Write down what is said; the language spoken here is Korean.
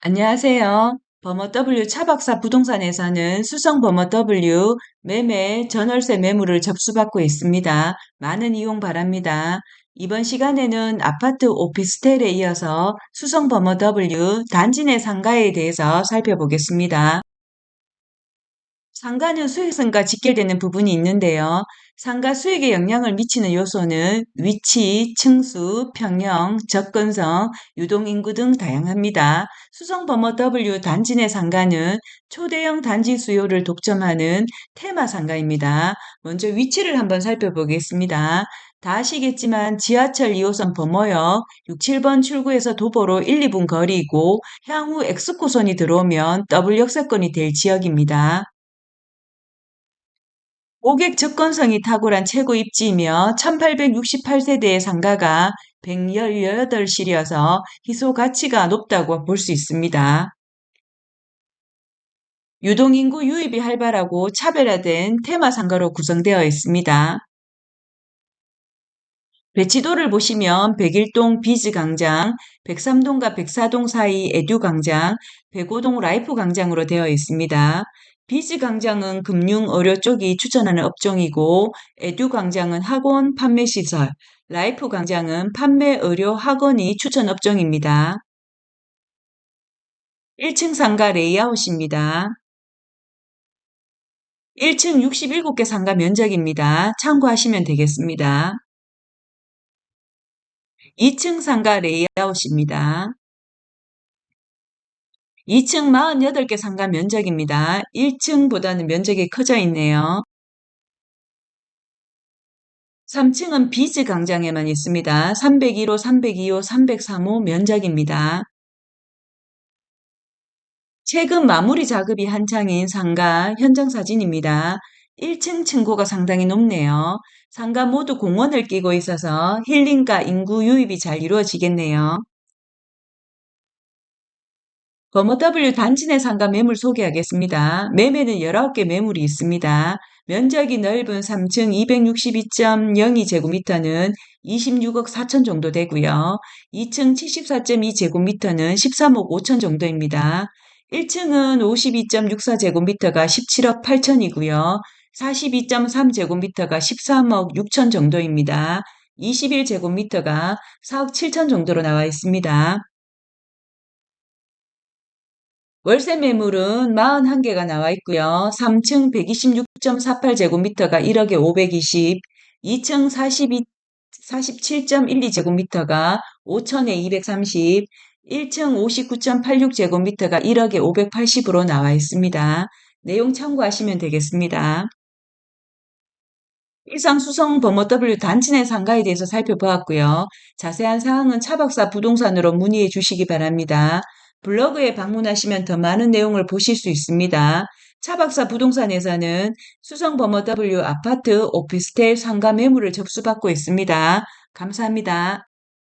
안녕하세요. 버머 W 차박사 부동산에서는 수성 버머 W 매매 전월세 매물을 접수받고 있습니다. 많은 이용 바랍니다. 이번 시간에는 아파트 오피스텔에 이어서 수성 버머 W 단지 내 상가에 대해서 살펴보겠습니다. 상가는 수익성과 직결되는 부분이 있는데요. 상가 수익에 영향을 미치는 요소는 위치, 층수, 평형, 접근성, 유동인구 등 다양합니다. 수성버머 W 단지 내 상가는 초대형 단지 수요를 독점하는 테마 상가입니다. 먼저 위치를 한번 살펴보겠습니다. 다 아시겠지만 지하철 2호선 범어역 6, 7번 출구에서 도보로 1, 2분 거리이고 향후 엑스코선이 들어오면 더블 역세권이 될 지역입니다. 고객 접근성이 탁월한 최고 입지이며 1868세대의 상가가 118실이어서 희소 가치가 높다고 볼 수 있습니다. 유동인구 유입이 활발하고 차별화된 테마 상가로 구성되어 있습니다. 배치도를 보시면 백일동 비즈 광장, 백삼동과 백사동 사이 에듀 광장, 백오동 라이프 광장으로 되어 있습니다. 비즈광장은 금융, 의료 쪽이 추천하는 업종이고 에듀광장은 학원, 판매 시설, 라이프광장은 판매, 의료, 학원이 추천 업종입니다. 1층 상가 레이아웃입니다. 1층 67개 상가 면적입니다. 참고하시면 되겠습니다. 2층 상가 레이아웃입니다. 2층 48개 상가 면적입니다. 1층보다는 면적이 커져 있네요. 3층은 비즈 광장에만 있습니다. 301호, 302호, 303호 면적입니다. 최근 마무리 작업이 한창인 상가 현장 사진입니다. 1층 층고가 상당히 높네요. 상가 모두 공원을 끼고 있어서 힐링과 인구 유입이 잘 이루어지겠네요. 버머 W 단지 내 상가 매물 소개하겠습니다. 매매는 19개 매물이 있습니다. 면적이 넓은 3층 262.02제곱미터는 26억 4천 정도 되고요. 2층 74.2제곱미터는 13억 5천 정도입니다. 1층은 52.64제곱미터가 17억 8천이고요. 42.3제곱미터가 13억 6천 정도입니다. 21제곱미터가 4억 7천 정도로 나와 있습니다. 월세 매물은 41개가 나와 있고요. 3층 126.48제곱미터가 1억에 520, 2층 42, 47.12제곱미터가 5천에 230, 1층 59.86제곱미터가 1억에 580으로 나와 있습니다. 내용 참고하시면 되겠습니다. 이상 수성 범어 W 단지 내 상가에 대해서 살펴보았고요. 자세한 사항은 차박사 부동산으로 문의해 주시기 바랍니다. 블로그에 방문하시면 더 많은 내용을 보실 수 있습니다. 차박사 부동산에서는 수성 범어 W 아파트 오피스텔 상가 매물을 접수받고 있습니다. 감사합니다.